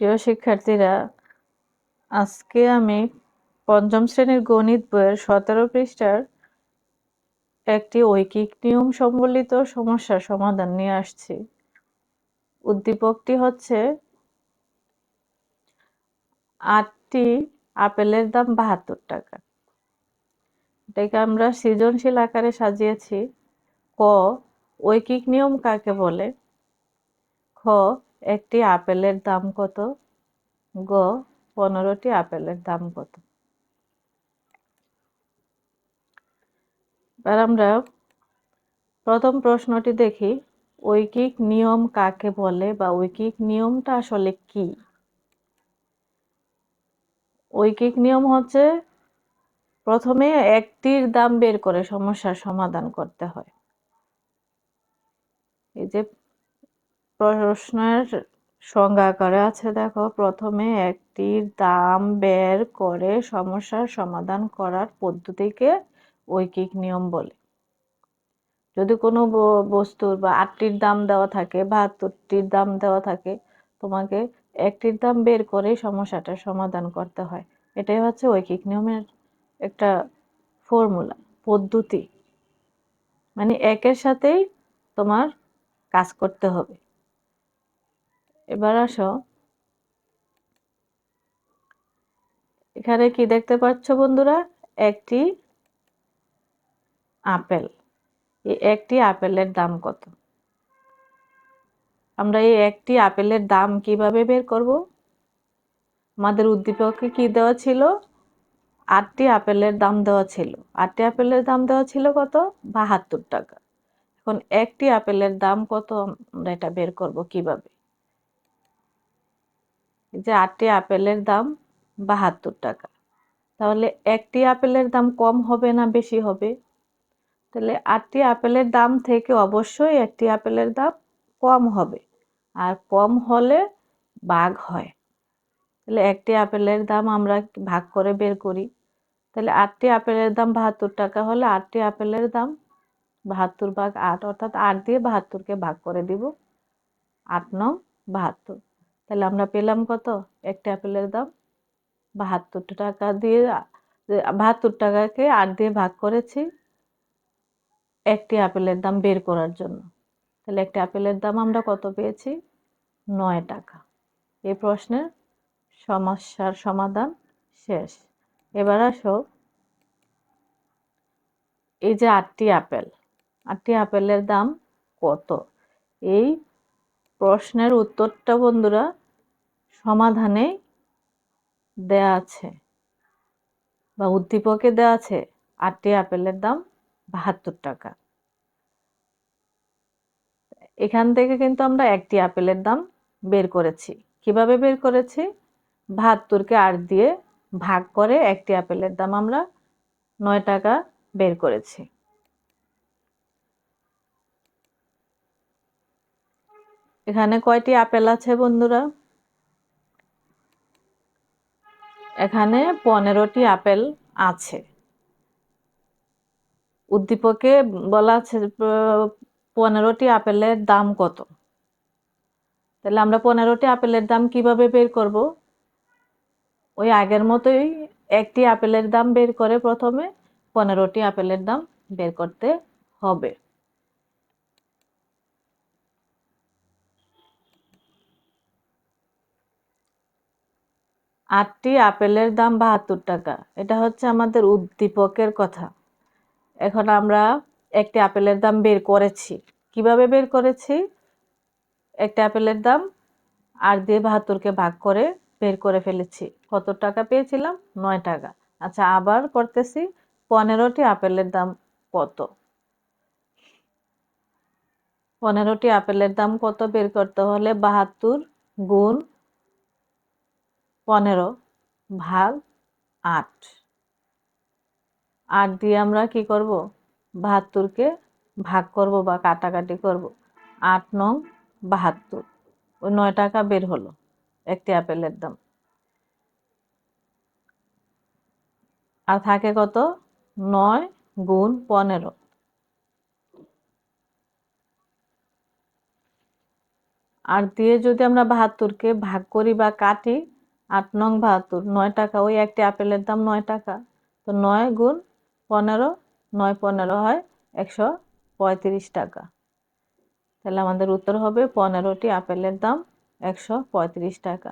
প্রিয় শিক্ষার্থীরা, আজকে আমি পঞ্চম শ্রেণির গণিত বইয়ের সতেরো পৃষ্ঠার একটি ঐকিক নিয়ম সম্বলিত সমস্যার সমাধান নিয়ে আসছি। উদ্দীপকটি হচ্ছে, আটটি আপেলের দাম বাহাত্তর টাকা। এটাকে আমরা সৃজনশীল আকারে সাজিয়েছি। ক, ঐকিক নিয়ম কাকে বলে? খ একটি আপেলের দাম কত? গ, পনেরোটি আপেলের দাম কত? এবার আমরা প্রথম প্রশ্নটি দেখি, ঐকিক নিয়ম কাকে বলে বা ঐকিক নিয়মটা আসলে কি? ঐকিক নিয়ম হচ্ছে প্রথমে একটির দাম বের করে সমস্যার সমাধান করতে হয়। এই যে প্রশ্নের সংজ্ঞা আকারে আছে, দেখো। প্রথমে একটির দাম বের করে সমস্যার সমাধান করার পদ্ধতিকে ঐকিক নিয়ম বলে। যদি কোনো বস্তুর বা আটটির দাম দেওয়া থাকে, বাহাত্তরটির দাম দেওয়া থাকে, তোমাকে একটির দাম বের করে সমস্যাটার সমাধান করতে হয়। এটাই হচ্ছে ঐকিক নিয়মের একটা ফর্মুলা, পদ্ধতি। মানে একের সাথেই তোমার কাজ করতে হবে। এবার আসো। এখানে কি দেখতে পাচ্ছ বন্ধুরা? একটি আপেল। এই একটি আপেলের দাম কত? আমরা এই একটি আপেলের দাম কীভাবে বের করব? আমাদের উদ্দীপকে কি দেওয়া ছিল? আটটি আপেলের দাম দেওয়া ছিল। আটটি আপেলের দাম দেওয়া ছিল কত? বাহাত্তর টাকা। এখন একটি আপেলের দাম কত? আমরা এটা বের করব কীভাবে? যে আটটি আপেলের দাম বাহাত্তর টাকা। তাহলে একটি আপেলের দাম কম হবে না বেশি হবে? তাহলে আটটি আপেলের দাম থেকে অবশ্যই একটি আপেলের দাম কম হবে। আর কম হলে বাঘ হয়। তাহলে একটি আপেলের দাম আমরা ভাগ করে বের করি। তাহলে আটটি আপেলের দাম বাহাত্তর টাকা হলে আটটি আপেলের দাম বাহাত্তর ভাগ আট, অর্থাৎ আট দিয়ে বাহাত্তরকে ভাগ করে দিব। আট নং বাহাত্তর। তাহলে আমরা পেলাম কত? একটা আপেলের দাম। বাহাত্তর টাকা দিয়ে, বাহাত্তর টাকাকে আট দিয়ে ভাগ করেছি একটি আপেলের দাম বের করার জন্য। তাহলে একটি আপেলের দাম আমরা কত পেয়েছি? নয় টাকা। এই প্রশ্নের সমস্যার সমাধান শেষ। এবার আসো। এই যে আটটি আপেল আটটি আপেলের দাম কত? এই প্রশ্নের উত্তরটা বন্ধুরা সমাধানে দেয়া আছে বা উদ্দীপকে দেওয়া আছে আটটি আপেলের দাম বাহাত্তর টাকা। এখান থেকে কিন্তু আমরা একটি আপেলের দাম বের করেছি। কীভাবে বের করেছি? বাহাত্তরকে আট দিয়ে ভাগ করে একটি আপেলের দাম আমরা নয় টাকা বের করেছি। এখানে কয়টি আপেল আছে বন্ধুরা? এখানে পনেরোটি আপেল আছে। উদ্দীপকে বলা আছে পনেরোটি আপেলের দাম কত? তাহলে আমরা পনেরোটি আপেলের দাম কীভাবে বের করব? ওই আগের মতোই একটি আপেলের দাম বের করে প্রথমে পনেরোটি আপেলের দাম বের করতে হবে। আটটি আপেলের দাম বাহাত্তর টাকা। এটা হচ্ছে আমাদের উদ্দীপকের কথা। এখন আমরা একটি আপেলের দাম বের করেছি। কীভাবে বের করেছি? একটা আপেলের দাম আট দিয়ে বাহাত্তরকে ভাগ করে বের করে ফেলেছি। কত টাকা পেয়েছিলাম? নয় টাকা। আচ্ছা আবার করতেছি, পনেরোটি আপেলের দাম কত? পনেরোটি আপেলের দাম কত বের করতে হলে? বাহাত্তর গুণ পনেরো ভাগ আট। আট দিয়ে আমরা কি করব? বাহাত্তরকে ভাগ করব বা কাটাকাটি করব। আট নং বাহাত্তর। ওই নয় টাকা বের হলো একটি আপেলের দাম। আর থাকে কত? নয় গুণ পনেরো। আট দিয়ে যদি আমরা বাহাত্তরকে ভাগ করি বা কাটি আট নং বাহাত্তর, নয় টাকা। ওই একটি আপেলের দাম নয় টাকা। তো নয় গুণ পনেরো, নয় পনেরো হয় একশো পঁয়ত্রিশ টাকা। তাহলে আমাদের উত্তর হবে পনেরোটি আপেলের দাম একশো পঁয়ত্রিশ টাকা।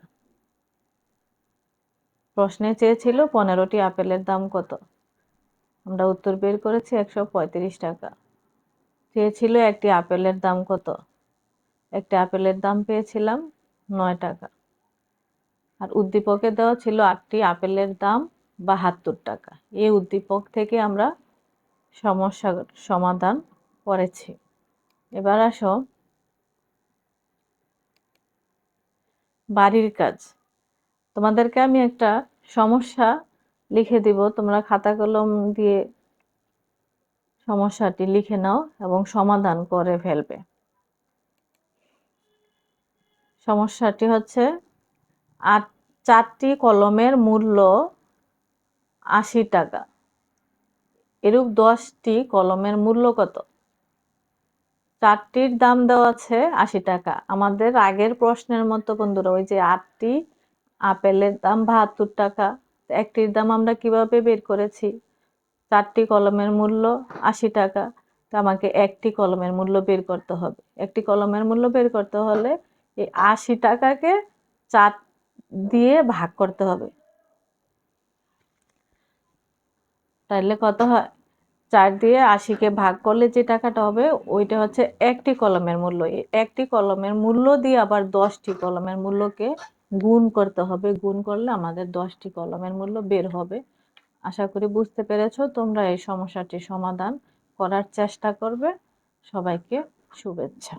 প্রশ্নে চেয়েছিল পনেরোটি আপেলের দাম কত? আমরা উত্তর বের করেছি একশো পঁয়ত্রিশ টাকা। চেয়েছিল একটি আপেলের দাম কত? একটি আপেলের দাম পেয়েছিলাম নয় টাকা। আর উদ্দীপকে দেওয়া ছিল আটটি আপেলের দাম বাহাত্তর টাকা। এই উদ্দীপক থেকে আমরা সমস্যার সমাধান করেছি। এবার আসো। বাড়ির কাজ। তোমাদেরকে আমি একটা সমস্যা লিখে দিব। তোমরা খাতা কলম দিয়ে সমস্যাটি লিখে নাও এবং সমাধান করে ফেলবে। সমস্যাটি হচ্ছে আট চারটি কলমের মূল্য আশি টাকা। এরূপ দশটি কলমের মূল্য কত? চারটির দাম দেওয়া আছে আশি টাকা। আমাদের আগের প্রশ্নের মতো বন্ধুরা, ওই যে আটটি আপেলের দাম বাহাত্তর টাকা, একটির দাম আমরা কীভাবে বের করেছি? চারটি কলমের মূল্য আশি টাকা, তো আমাকে একটি কলমের মূল্য বের করতে হবে। একটি কলমের মূল্য বের করতে হলে এই আশি টাকাকে চার দিয়ে ভাগ করতে হবে। তাহলে কত হয়? চার দিয়ে আশিকে ভাগ করলে যে টাকাটা হবে, ওইটা হচ্ছে একটি কলমের মূল্য। একটি কলমের মূল্য দিয়ে আবার দশটি কলমের মূল্যকে গুণ করতে হবে। গুণ করলে আমাদের দশটি কলমের মূল্য বের হবে। আশা করি বুঝতে পেরেছ, তোমরা এই সমস্যাটি সমাধান করার চেষ্টা করবে। সবাইকে শুভেচ্ছা।